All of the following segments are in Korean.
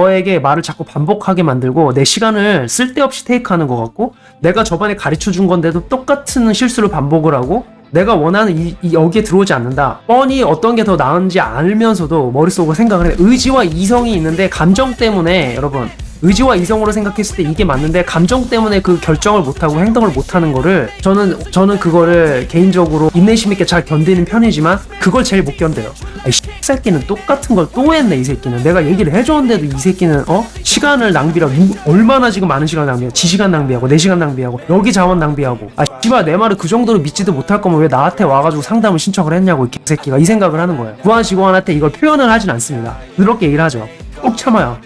너에게 말을 자꾸 반복하게 만들고 내 시간을 쓸데없이 테이크하는 것 같고 내가 저번에 가르쳐 준 건데도 똑같은 실수를 반복을 하고 내가 원하는 이, 이 여기에 들어오지 않는다. 뻔히 어떤 게 더 나은지 알면서도 머릿속으로 생각을 해. 의지와 이성이 있는데 감정 때문에 여러분 의지와 이성으로 생각했을 때 이게 맞는데 감정 때문에 그 결정을 못하고 행동을 못하는 거를 저는 저는 그거를 개인적으로 인내심 있게 잘 견디는 편이지만 그걸 제일 못 견뎌요. 아이 새끼는 똑같은 걸 또 했네 이 새끼는 내가 얘기를 해줬는데도 이 새끼는 어 시간을 낭비라고 누- 얼마나 지금 많은 시간 낭비하고 지 시간 낭비하고 내 시간 낭비하고 여기 자원 낭비하고 아 씨발 내 말을 그 정도로 믿지도 못할 거면 왜 나한테 와가지고 상담을 신청을 했냐고 이 새끼가 이 생각을 하는 거예요. 부하 직원한테 이걸 표현을 하진 않습니다. 그렇게 얘기를 하죠. 꼭 참아요.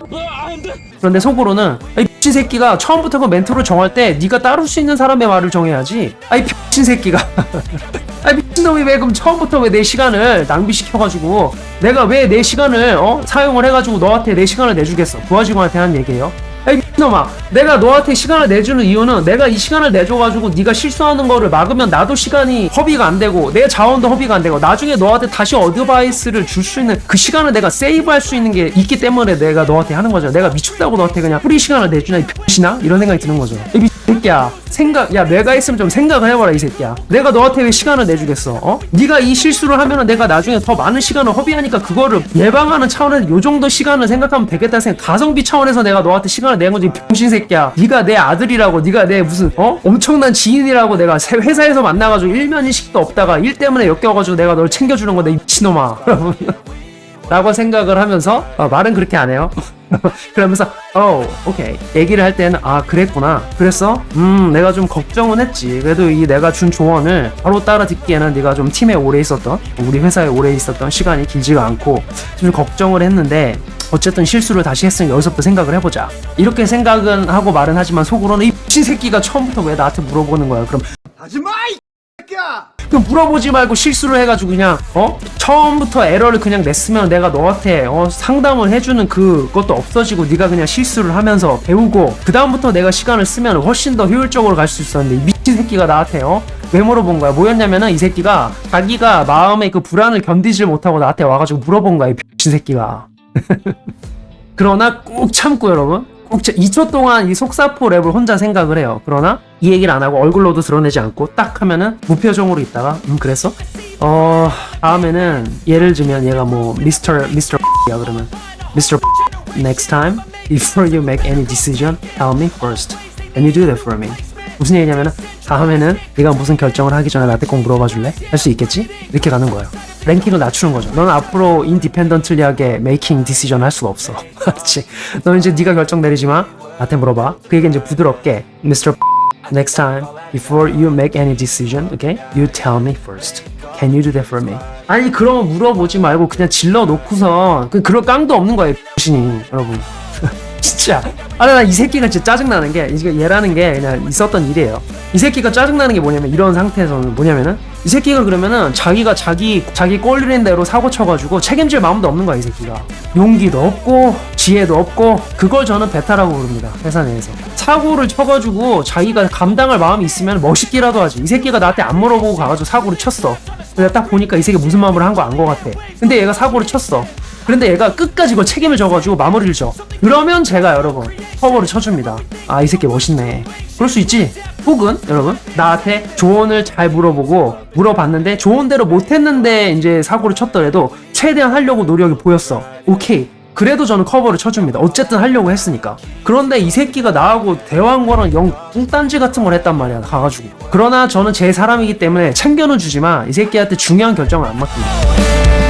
그런데 속으로는 이 미친 새끼가 처음부터 그 멘토를 정할 때 네가 따를 수 있는 사람의 말을 정해야지. 아이 미친 새끼가. 미친놈이 왜 그럼 처음부터 왜 내 시간을 낭비시켜가지고 내가 왜 내 시간을 어? 사용을 해가지고 너한테 내 시간을 내주겠어. 부하직원한테 하는 얘기예요. 아이 미친놈아. 내가 너한테 시간을 내주는 이유는 내가 이 시간을 내줘가지고 네가 실수하는 거를 막으면 나도 시간이 허비가 안 되고 내 자원도 허비가 안 되고 나중에 너한테 다시 어드바이스를 줄 수 있는 그 시간을 내가 세이브할 수 있는 게 있기 때문에 내가 너한테 하는 거죠 내가 미쳤다고 너한테 그냥 프리 시간을 내주나 이 병신아? 이런 생각이 드는 거죠. 이 미친 새끼야 생각 야 내가 있으면 좀 생각을 해봐라 이 새끼야 내가 너한테 왜 시간을 내주겠어 어? 네가 이 실수를 하면은 내가 나중에 더 많은 시간을 허비하니까 그거를 예방하는 차원에서 요 정도 시간을 생각하면 되겠다 생각 가성비 차원에서 내가 너한테 시간을 낸 거지 이 병신 새끼야 네가 내 아들이라고 네가 내 무슨 어 엄청난 지인이라고 내가 세- 회사에서 만나가지고 일면인식도 없다가 일 때문에 엮여가지고 내가 널 챙겨주는 건데 이 미친놈아 라고 생각을 하면서 어, 말은 그렇게 안 해요. 그러면서 어 오케이 얘기를 할 때는 아 그랬구나. 그랬어 음 내가 좀 걱정은 했지. 그래도 이 내가 준 조언을 바로 따라 듣기에는 네가 좀 팀에 오래 있었던 우리 회사에 오래 있었던 시간이 길지가 않고 좀 걱정을 했는데 어쨌든 실수를 다시 했으니 여기서부터 생각을 해보자. 이렇게 생각은 하고 말은 하지만 속으로는 이 미친 새끼가 처음부터 왜 나한테 물어보는 거야? 그럼 하지마 이 새끼야! 그럼 물어보지 말고 실수를 해가지고 그냥 어? 처음부터 에러를 그냥 냈으면 내가 너한테 어 상담을 해주는 그것도 없어지고 네가 그냥 실수를 하면서 배우고 그 다음부터 내가 시간을 쓰면 훨씬 더 효율적으로 갈 수 있었는데 이 미친 새끼가 나한테 어 왜 물어본 거야? 뭐였냐면은 이 새끼가 자기가 마음의 그 불안을 견디질 못하고 나한테 와가지고 물어본 거야 이 미친 새끼가. 그러나 꾹 참고 여러분 꾹 참, 2초 동안 이 속사포 랩을 혼자 생각을 해요. 그러나 이 얘기를 안 하고 얼굴로도 드러내지 않고 딱 하면은 무표정으로 있다가 음 그랬어? 어 다음에는 예를 들면 얘가 뭐 미스터 미스터 야 그러면 미스터 next time before you make any decision tell me first and you do that for me 무슨 얘기냐면은 다음에는 네가 무슨 결정을 하기 전에 나한테 꼭 물어봐 줄래? 할 수 있겠지? 이렇게 가는 거예요. 랭킹을 낮추는 거죠. 너는 앞으로 인디펜던틀리하게 메이킹 디시전 할 수가 없어. 그렇지? 너는 이제 네가 결정 내리지 마. 나한테 물어봐. 그 얘기 이제 부드럽게 Mr. Next time, before you make any decision, okay? You tell me first. Can you do that for me? 아니 그러면 물어보지 말고 그냥 질러 놓고서 그 그럴 깡도 없는 거예요, 신이 여러분. 진짜. 아, 나 이 새끼가 진짜 짜증나는 게, 이게 얘라는 게 그냥 있었던 일이에요. 이 새끼가 짜증나는 게 뭐냐면, 이런 상태에서는 뭐냐면은, 이 새끼가 그러면은 자기가 자기, 자기 꼴리는 대로 사고 쳐가지고 책임질 마음도 없는 거야, 이 새끼가. 용기도 없고, 지혜도 없고, 그걸 저는 베타라고 부릅니다. 회사 내에서. 사고를 쳐가지고 자기가 감당할 마음이 있으면 멋있기라도 하지. 이 새끼가 나한테 안 물어보고 가가지고 사고를 쳤어. 내가 딱 보니까 이 새끼 무슨 마음으로 한 거 안 거 같아. 근데 얘가 사고를 쳤어. 그런데 얘가 끝까지 그걸 책임을 져가지고 마무리를 져. 그러면 제가 여러분 커버를 쳐줍니다. 아 이 새끼 멋있네. 그럴 수 있지. 혹은 여러분 나한테 조언을 잘 물어보고 물어봤는데 좋은 대로 못했는데 이제 사고를 쳤더라도 최대한 하려고 노력이 보였어. 오케이. 그래도 저는 커버를 쳐줍니다. 어쨌든 하려고 했으니까. 그런데 이 새끼가 나하고 대화한 거랑 영 뚱딴지 같은 걸 했단 말이야. 가가지고. 그러나 저는 제 사람이기 때문에 챙겨는 주지만 이 새끼한테 중요한 결정을 안 맡깁니다.